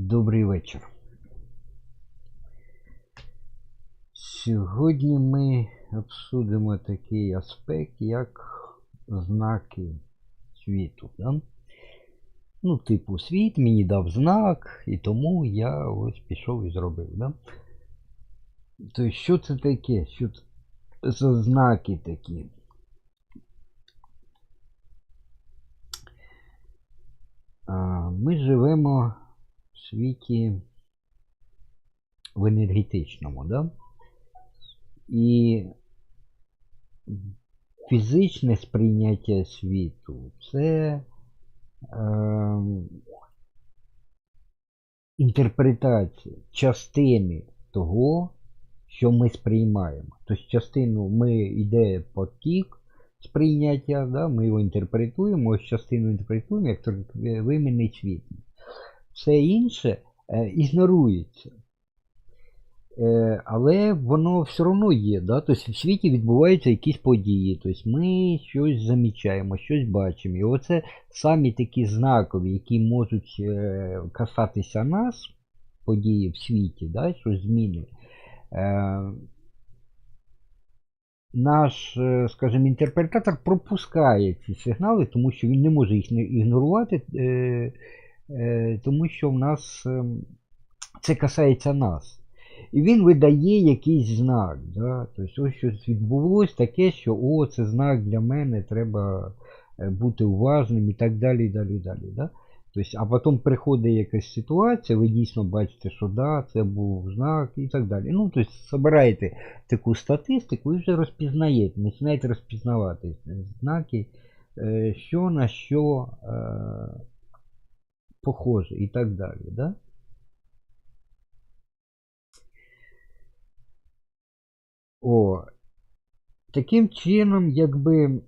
Добрий вечір. Сьогодні ми обсудимо такий аспект, як знаки світу. Да? Ну, типу, світ мені дав знак, і тому я ось пішов і зробив. Да? Тобто, що це таке? Що це знаки такі? Ми живемо світі в енергетичному, да? І фізичне сприйняття світу це е, інтерпретація частини того, що ми сприймаємо. Тобто частину ми йде потік сприйняття, да? ми його інтерпретуємо, ось частину інтерпретуємо як вименний світ. Все інше е, ігнорується. Е, але воно все одно є. Да? Тобто в світі відбуваються якісь події. Тобто ми щось замічаємо, щось бачимо. І оце самі такі знакові, які можуть е, касатися нас, події в світі, да? щось зміни. Наш, скажімо, інтерпретатор пропускає ці сигнали, тому що він не може їх ігнорувати, тому що в нас е, це касається нас. І він видає якийсь знак. Да? Тобто ось щось відбулось таке, що о, це знак для мене, треба е, бути уважним і так далі. і далі, і далі да? Тобто, а потім приходить якась ситуація, ви дійсно бачите, що да, це був знак і так далі. Ну, тобто, збираєте таку статистику і вже розпізнаєте, починаєте розпізнавати знаки, е, що на що е, похоже і так далі. Да? О, таким чином, якби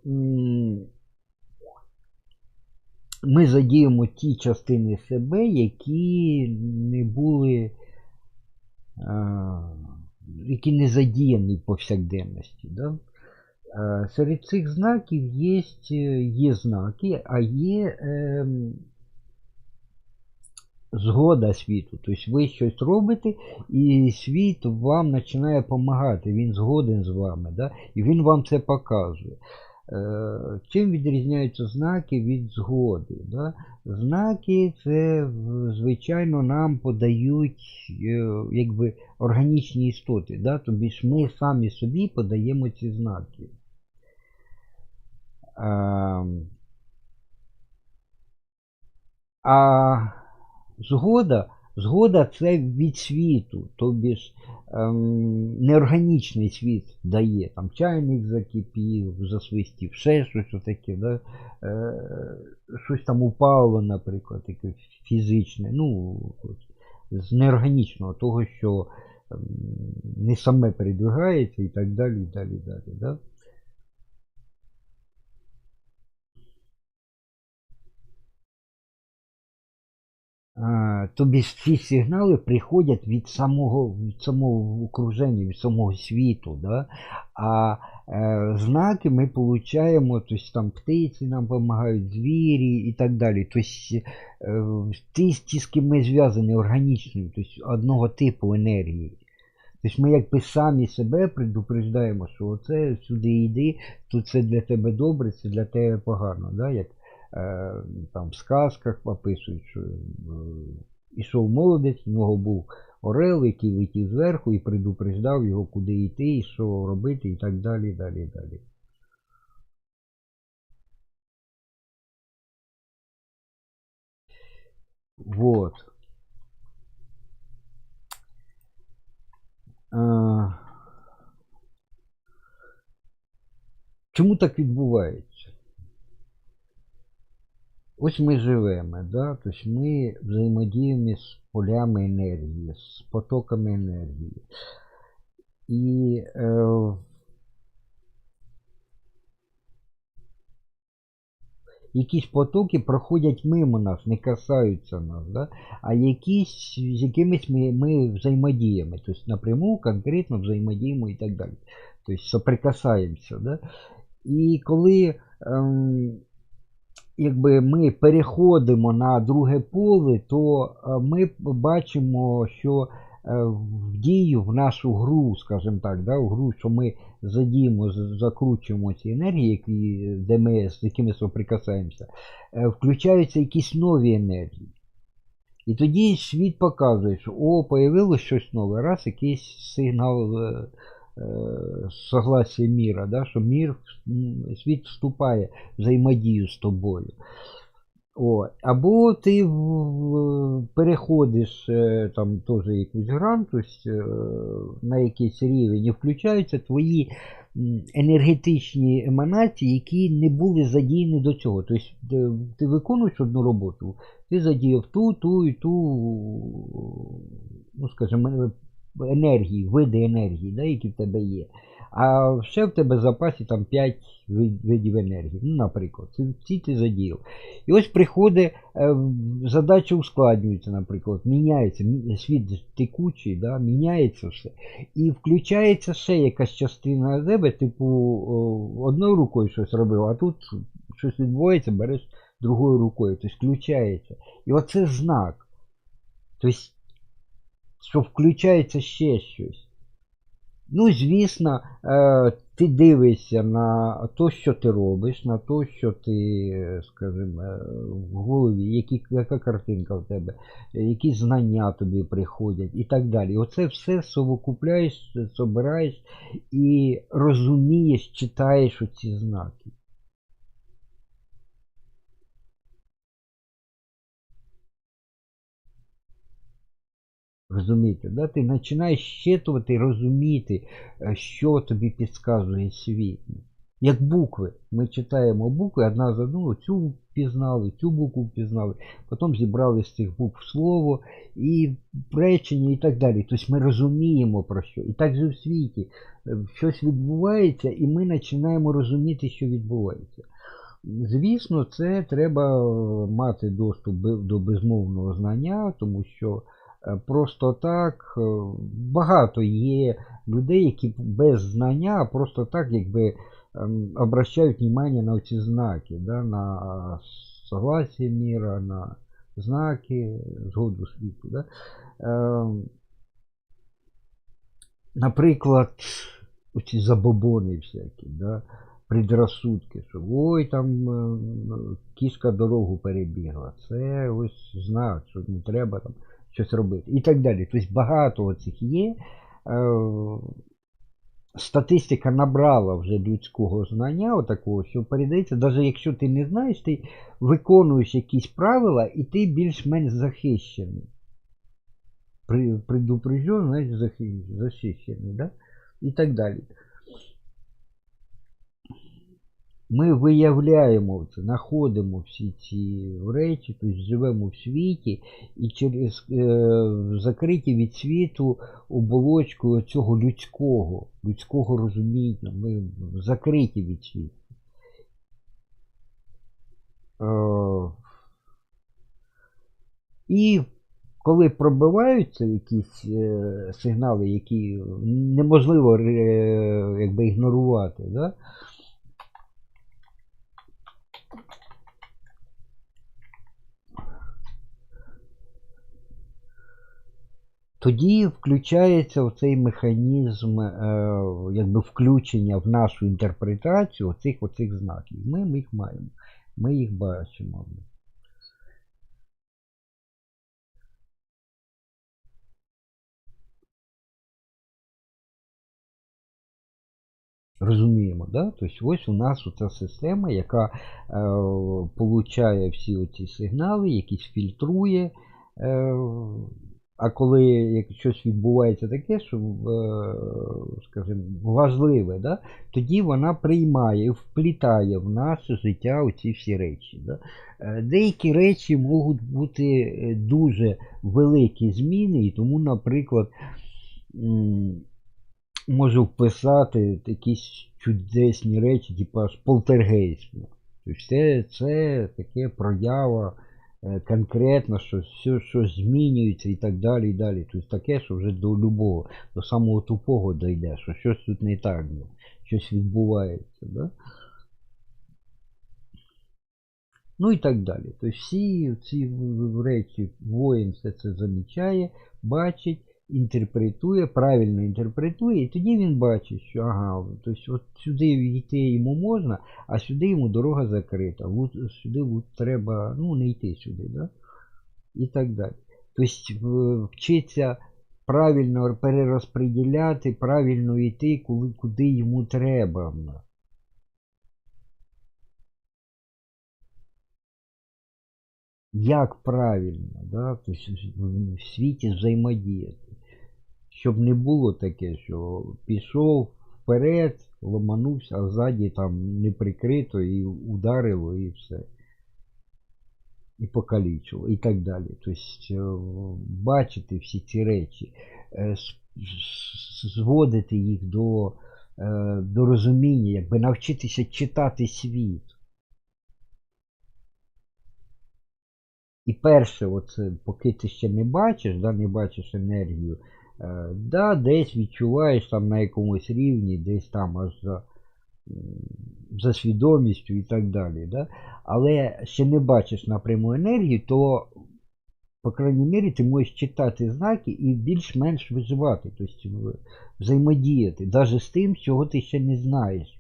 ми задіємо ті частини себе, які не були, які не задіяні повсякденності. Да? Серед цих знаків є, є знаки, а є ем, згода світу. Тобто ви щось робите, і світ вам починає допомагати, він згоден з вами, да? і він вам це показує. Е, Чим відрізняються знаки від згоди? Да? Знаки це, звичайно, нам подають е, якби, органічні істоти. Да? Тобі ж ми самі собі подаємо ці знаки. Ем, А згода, згода це від світу, тобі ж ем, неорганічний світ дає. Там чайник закипів, засвистів, ще щось таке, да? е, щось там упало, наприклад, таке фізичне. Ну, от, з неорганічного, того, що ем, не саме передвигається і так далі. і далі, далі да? Тобі ці сигнали приходять від самого, від самого окруження, від самого світу. Да? А е, знаки ми получаємо, тобто там птиці нам допомагають, звірі і так далі. Тобто ті, ті, з ким ми зв'язані органічною, тобто одного типу енергії. Тобто ми якби самі себе предупреждаємо, що оце сюди йди, тут це для тебе добре, це для тебе погано. Да? Як там в сказках описують, що е, ішов молодець, у нього був орел, який летів зверху і предупреждав його, куди йти, і що робити, і так далі, далі, далі. Вот. А, Чому так відбувається? Ось ми живемо, да? тобто ми взаємодіємо з полями енергії, з потоками енергії. І е, якісь потоки проходять мимо нас, не касаються нас, да? а якісь, з якимись ми, ми взаємодіємо, тобто напряму конкретно взаємодіємо і так далі. Тобто соприкасаємося. Да? І коли ем, якби ми переходимо на друге поле, то е, ми бачимо, що е, в дію, в нашу гру, скажімо так, да, в гру, що ми задіємо, закручуємо ці енергії, які, де ми, з якими соприкасаємося, е, включаються якісь нові енергії. І тоді світ показує, що о, появилось щось нове, раз якийсь сигнал согласия міра, да, що мір, м, світ вступає взаємодію з тобою. О, або ти переходиш е, там теж якусь грантусь е, на якийсь рівень і включаються твої енергетичні еманації, які не були задіяні до цього. Тобто ти виконуєш одну роботу, ти задіяв ту, ту і ту, ну скажімо, енергії, види енергії, да, які в тебе є. А ще в тебе в запасі там 5 видів енергії. Ну, наприклад, ці ти задіяв. І ось приходить, е, задача ускладнюється, наприклад, міняється, світ текучий, да, міняється все. І включається ще якась частина тебе, типу, одною рукою щось робив, а тут щось відбувається, береш другою рукою, тобто включається. І оце знак. Тобто, що включається ще щось. Ну, звісно, е, ти дивишся на те, що ти робиш, на те, що ти, скажімо, е, в голові, які, яка картинка в тебе, які знання тобі приходять і так далі. Оце все совокупляєш, собираєш і розумієш, читаєш оці знаки. Розумієте, да? ти починаєш щитувати, розуміти, е, що тобі підказує світ. Як букви. Ми читаємо букви, одна за одну, цю впізнали, цю букву впізнали, потім зібрали з цих букв слово і речення і так далі. Тобто ми розуміємо про що. І так же в світі. Е, Щось відбувається, і ми починаємо розуміти, що відбувається. Звісно, це треба е, мати доступ до безмовного знання, тому що просто так е, багато є людей, які без знання, просто так якби ем, обращають внимание на ці знаки, да, на согласие мира, на знаки згоду світу. Да. Ем, Наприклад, оці забобони всякі, да, предрассудки, що ой, там е, кішка дорогу перебігла. Це ось знак, що не треба там щось робити. І так далі. Тобто багато оцих є. Е, Статистика набрала вже людського знання, отакого, що передається, навіть якщо ти не знаєш, ти виконуєш якісь правила і ти більш-менш захищений. Предупрежден, значить захищений, да? і так далі. Ми виявляємо знаходимо всі ці речі, тобто живемо в світі і через е, закриті від світу оболочкою цього людського, людського розуміння. Ми закриті від світу. Е, і коли пробиваються якісь е, сигнали, які неможливо е, якби, ігнорувати, да? Тоді включається оцей механізм е, якби включення в нашу інтерпретацію оцих оцих знаків. Ми їх маємо, ми їх бачимо. Розуміємо, да? Тобто ось у нас оця система, яка е, получає всі оці сигнали, якісь фільтрує. Е, а коли як щось відбувається таке, що, е, скажімо, важливе, да? тоді вона приймає, вплітає в наше життя оці всі речі. Да? Е, Деякі речі можуть бути е, дуже великі зміни, і тому, наприклад, можу вписати якісь чудесні речі, типу аж полтергейст. Тобто це, це таке проява конкретно, що все що змінюється і так далі. і далі. Тобто таке, що вже до любого, до самого тупого дійде, що щось тут не так, щось відбувається. Да? Ну і так далі. Тобто всі ці речі воїн все це замічає, бачить, інтерпретує, правильно інтерпретує, і тоді він бачить, що ага, тобто от сюди йти йому можна, а сюди йому дорога закрита. Лу- Сюди лу- треба ну, не йти сюди. Да? І так далі. Тобто вчиться правильно перерозподіляти, правильно йти, коли, куди йому треба. Як правильно, да? тобто в світі взаємодіяти. Щоб не було таке, що пішов вперед, ломанувся, а ззаді там не прикрито і ударило, і все. І покалічило, і так далі. Тобто е, бачити всі ці речі, е, зводити їх до, е, до розуміння, якби навчитися читати світ. І перше, оце, поки ти ще не бачиш, да, не бачиш енергію, да, десь відчуваєш там на якомусь рівні, десь там аж за, за свідомістю і так далі. Да? Але ще не бачиш напряму енергію, то, по крайній мірі, ти можеш читати знаки і більш-менш виживати, тобто взаємодіяти, навіть з тим, чого ти ще не знаєш.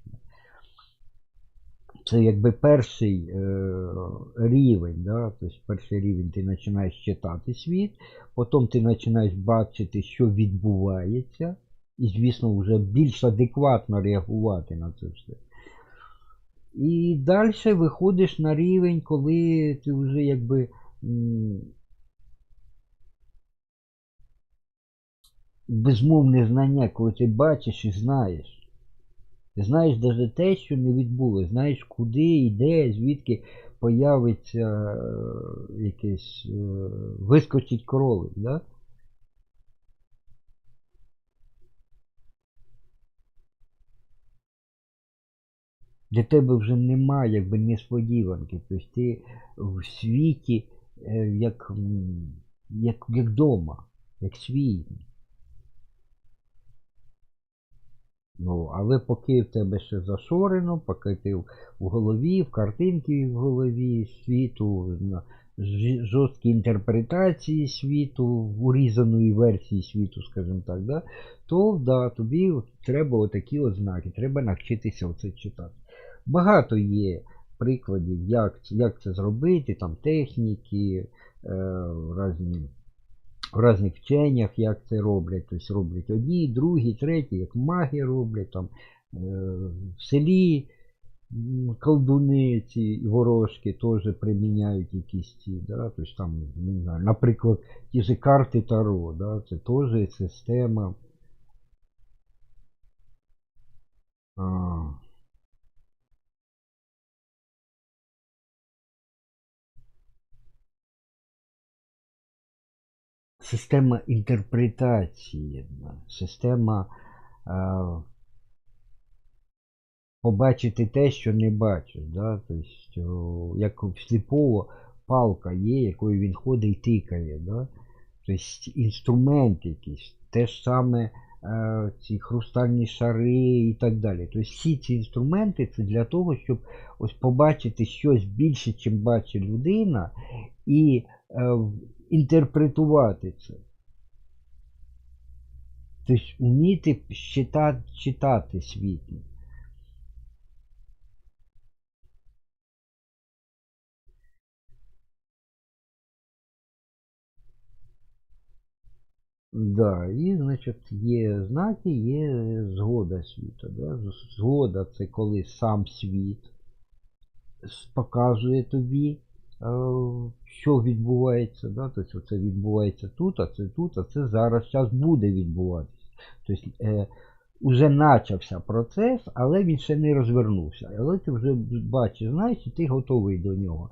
Це якби перший е, рівень, да? тобто перший рівень ти починаєш читати світ, потім ти починаєш бачити, що відбувається, і, звісно, вже більш адекватно реагувати на це все. І далі виходиш на рівень, коли ти вже якби безмовне знання, коли ти бачиш і знаєш. Знаєш навіть те, що не відбулося, знаєш, куди йде, звідки появиться е, якесь, е, вискочить кролик, да? Для тебе вже немає якби несподіванки. Тобто ти в світі е, як, як, як дома, як свій. Ну, але поки в тебе ще зашорено, поки ти в голові, в картинки в голові світу, жорсткі інтерпретації світу, урізаної версії світу, скажімо так, да, то да, тобі треба отакі ознаки, треба навчитися оце читати. Багато є прикладів, як, як це зробити, там техніки, е, різні в різних вченнях, як це роблять. Тобто роблять одні, другі, треті, як маги роблять, там, е, в селі колдуни ці ворожки теж приміняють якісь ці, да, тобто там, не знаю, наприклад, ті ж карти Таро, да, це теж система. А, система інтерпретації, система е, побачити те, що не бачиш. Да? Тобто, як в сліпого палка є, якою він ходить і тикає. Да? Тобто інструмент якийсь, те ж саме е, ці хрустальні шари і так далі. Тобто всі ці інструменти це для того, щоб ось побачити щось більше, чим бачить людина, і е, інтерпретувати це. Тобто вміти читати, читати світ. Да, і, значить, є знаки, є згода світу. Да? Згода це коли сам світ показує тобі, що відбувається. Да? Тобто це відбувається тут, а це тут, а це зараз час буде відбуватися. Тобто е, вже почався процес, але він ще не розвернувся. Але ти вже бачиш, знаєш, ти готовий до нього.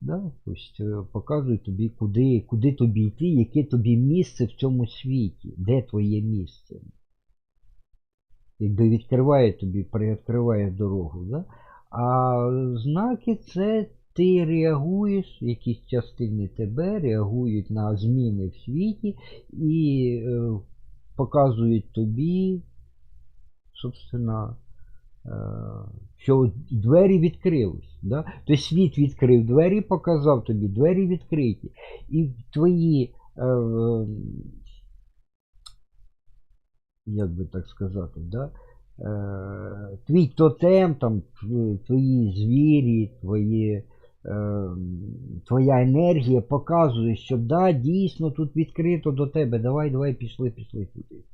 Да? Тобто е, показує тобі, куди, куди тобі йти, яке тобі місце в цьому світі, де твоє місце. Якби відкриває тобі, приоткриває дорогу. Да? А знаки це ти реагуєш, якісь частини тебе реагують на зміни в світі і е, показують тобі, собственно, е, що двері відкрились. Да? Тобто світ відкрив двері, показав тобі, двері відкриті. І твої, е, як би так сказати, да? е, твій тотем, там, твої звірі, твої, е, твоя енергія показує, що да, дійсно тут відкрито до тебе. Давай, давай, пішли, пішли туди.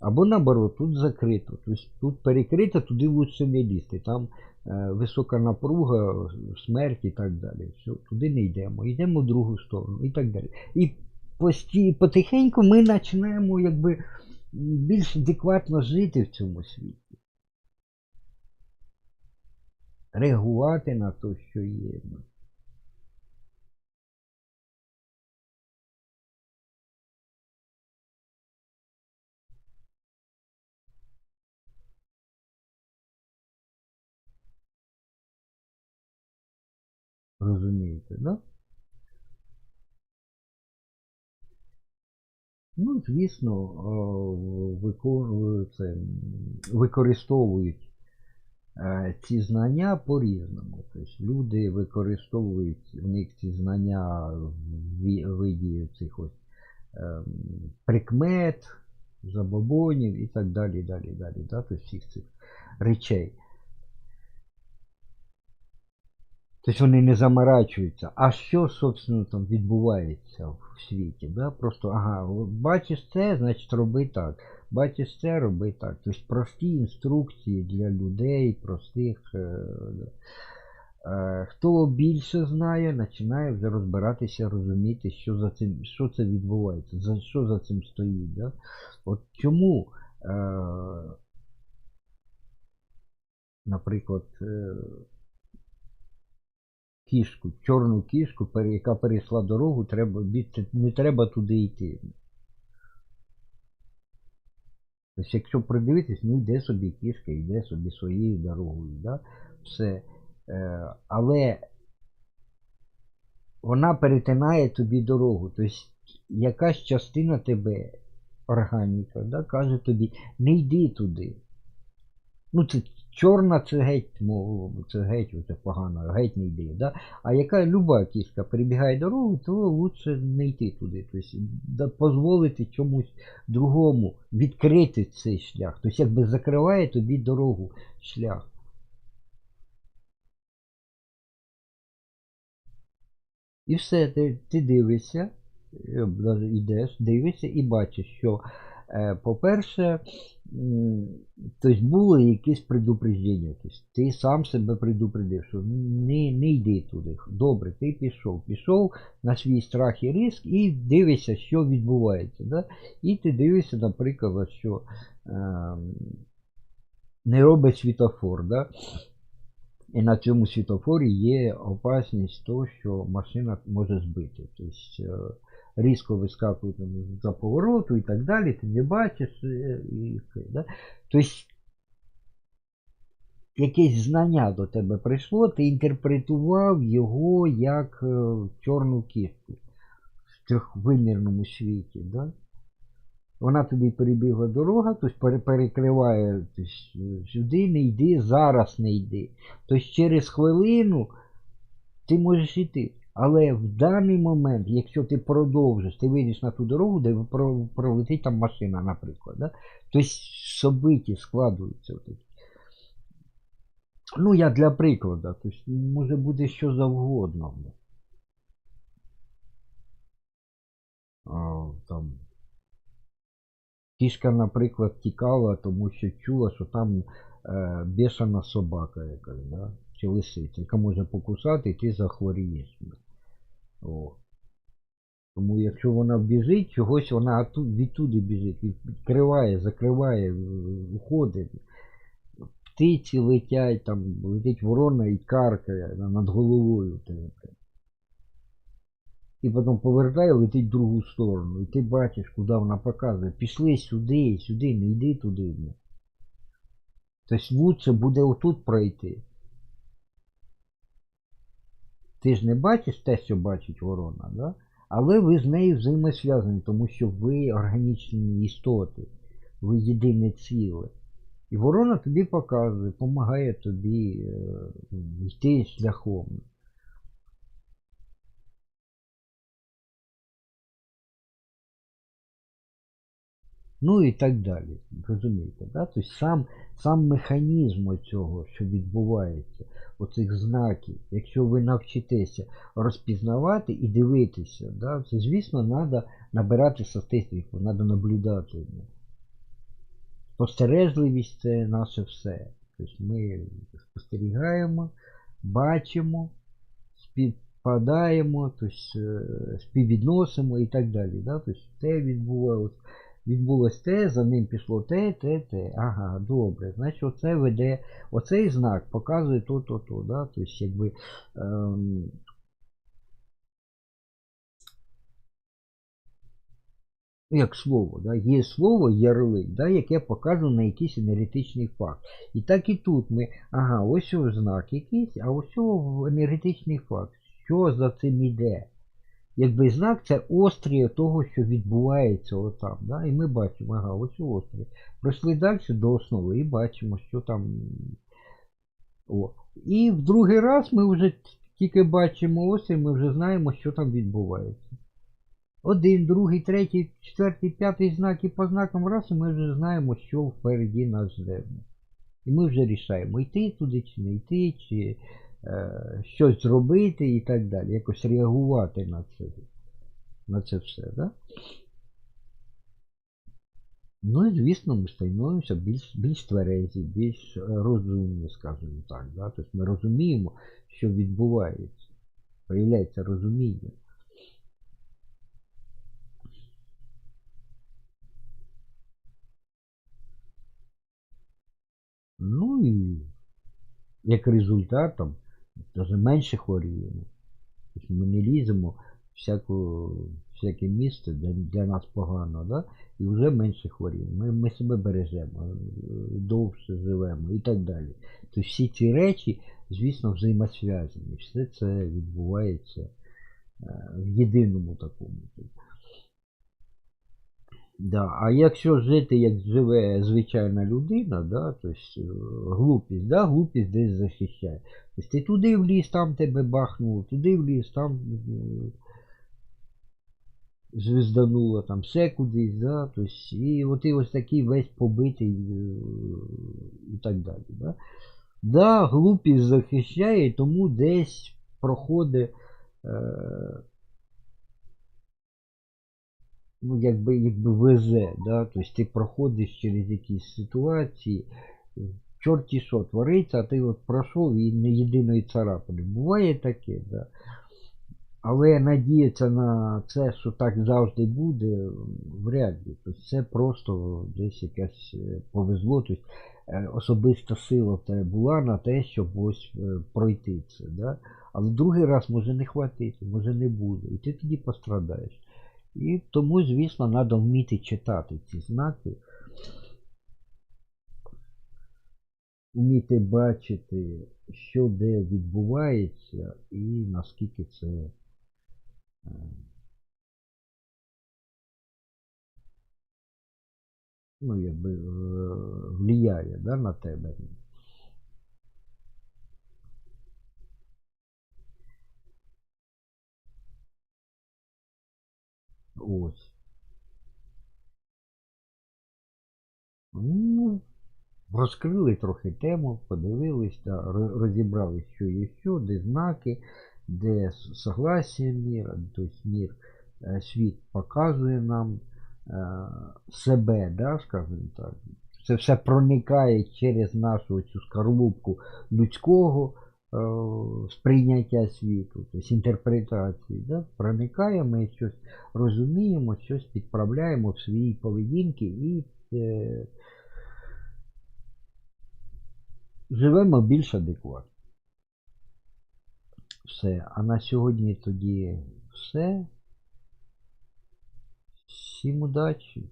Або наоборот, тут закрито. Тобто тут перекрито, туди лучше не лізти. Там е, висока напруга, смерть і так далі. Все, туди не йдемо. Йдемо в другу сторону і так далі. І пості, потихеньку ми починаємо якби більш адекватно жити в цьому світі. Реагувати на те, що є. Розумієте, да? Ну, звісно, це, використовують ці знання по-різному. Тобто люди використовують в них ці знання в виді цих ось ем, прикмет, забобонів і так далі, далі, далі. Да? Тобто всіх цих речей. Тобто вони не заморачуються. А що, собственно, там відбувається в світі? Да? Просто, ага, бачиш це, значить роби так. Бачиш це, роби так. Тобто прості інструкції для людей, простих. Е. Е, хто більше знає, починає вже розбиратися, розуміти, що за цим, що це відбувається, за що за цим стоїть. Да? От чому, е, наприклад, кішку, чорну кішку, яка перейшла дорогу, треба, не треба туди йти. Тобто, якщо придивитись, ну йде собі кішка, йде собі своєю дорогою. Да? Все. Е, але вона перетинає тобі дорогу. Тобто якась частина тебе, органіка, да, каже тобі, не йди туди. Ну, це чорна це геть, це геть, це погано, геть не йди. Да? А яка люба кішка перебігає дорогу, то лучше не йти туди. Тобто дозволити чомусь другому відкрити цей шлях. Тобто якби закриває тобі дорогу шлях. І все, ти, ти дивишся, е, йдеш, дивишся і бачиш, що, по-перше, м, тобто було якесь предупреждення. Тобто ти сам себе предупредив, що не, не йди туди. Добре, ти пішов. Пішов на свій страх і риск і дивишся, що відбувається. Да? І ти дивишся, наприклад, що е, не робить світофор. Да? І на цьому світофорі є опасність того, що машина може збити. Тобто е, різко вискакує там за повороту і так далі, ти не бачиш е, і все. Да? Тобто якесь знання до тебе прийшло, ти інтерпретував його як е, чорну кістку в трьохвимірному світі. Да? Вона тобі перебігла дорога, тобто перекриває тобто, сюди не йди, зараз не йди. Тобто через хвилину ти можеш йти. Але в даний момент, якщо ти продовжиш, ти вийдеш на ту дорогу, де пролетить там машина, наприклад. Да? Тобто собиті складуються. Ну, я для прикладу, тобто може бути що завгодно. А, там, Кішка, наприклад, тікала, тому що чула, що там е, бешена собака якась, да? Чи лисиця, яка може покусати, і ти захворієш. Тому якщо вона біжить, чогось вона відтуди біжить, відкриває, закриває, в- уходить. Птиці летять, там летить ворона і каркає над головою. І потім повертає, летить в другу сторону. І ти бачиш, куди вона показує. Пішли сюди, сюди, не йди туди. Тобто лучше буде отут пройти. Ти ж не бачиш те, що бачить ворона, да? але ви з нею взаємосв'язані, тому що ви органічні істоти, ви єдине ціле. І ворона тобі показує, допомагає тобі е, йти шляхом. Ну і так далі. Розумієте, да? Тобто сам, сам механізм цього, що відбувається, оцих знаків, якщо ви навчитеся розпізнавати і дивитися, да, це, звісно, треба набирати статистику, треба наблюдати. Спостережливість це наше все. Тобто ми спостерігаємо, бачимо, співпадаємо, тобто, е, співвідносимо і так далі. Да? Тобто те відбувалось, відбулось те, за ним пішло те, те, те. Ага, добре. Значить, оце веде, оцей знак показує то, то, то. Да? Тобто, якби, ем, як слово, да? є слово ярлик, да? яке показує на якийсь енергетичний факт. І так і тут ми, ага, ось знак якийсь, а ось енергетичний факт. Що за цим іде? Якби знак це острія того, що відбувається отам. Да? І ми бачимо, ага, ось острій. Пройшли далі до основи і бачимо, що там. О. І в другий раз ми вже тільки бачимо острій, ми вже знаємо, що там відбувається. Один, другий, третій, четвертий, п'ятий знак і по знакам раз, і ми вже знаємо, що впереді нас жде. І ми вже рішаємо, йти туди чи не йти, чи щось зробити і так далі. Якось реагувати на це, на це все. Да? Ну і звісно, ми становимося більш, більш тверезі, більш е, розумні, скажімо так. Да? Тобто ми розуміємо, що відбувається. Появляється розуміння. Ну і як результат, там, даже менше хворіємо. Тобто ми не ліземо всяку, всяке місце, де для нас погано, да? і вже менше хворіємо. Ми, ми себе бережемо, е, довше живемо і так далі. Тобто всі ці речі, звісно, взаємосв'язані. Все це відбувається е, в єдиному такому. Да. А якщо жити, як живе звичайна людина, да, тобто глупість, да, глупість десь захищає. Тобто ти туди в ліс, там тебе бахнуло, туди в ліс, там звіздануло, там все кудись, да, тобто, і от ти ось такий весь побитий е, і так далі. Да. Да, глупість захищає, тому десь проходить. Е, ну, якби, якби везе, да? тобто ти проходиш через якісь ситуації, чорті що твориться, а ти от пройшов і не єдиної царапини. Буває таке, да? але надіятися на це, що так завжди буде, вряд ли. Тобто це просто десь якесь е, повезло. Тобто особиста сила була на те, щоб ось е, пройти це. Да? Але другий раз може не хватити, може не буде. І ти тоді пострадаєш. І тому, звісно, треба вміти читати ці знаки, вміти бачити, що де відбувається, і наскільки це е, ну, якби, е, влияє да, на тебе. Ось. Ну, розкрили трохи тему, подивились, да, розібрали, що є що, де знаки, де согласія міра, тобто мір, е, світ показує нам е, себе, да, скажімо так. Це все проникає через нашу цю скорлупку людського Е, сприйняття світу, тобто інтерпретації. Да? Проникаємо і щось розуміємо, щось підправляємо в своїй поведінці і е, живемо більш адекватно. Все. А на сьогодні тоді все. Всім удачі!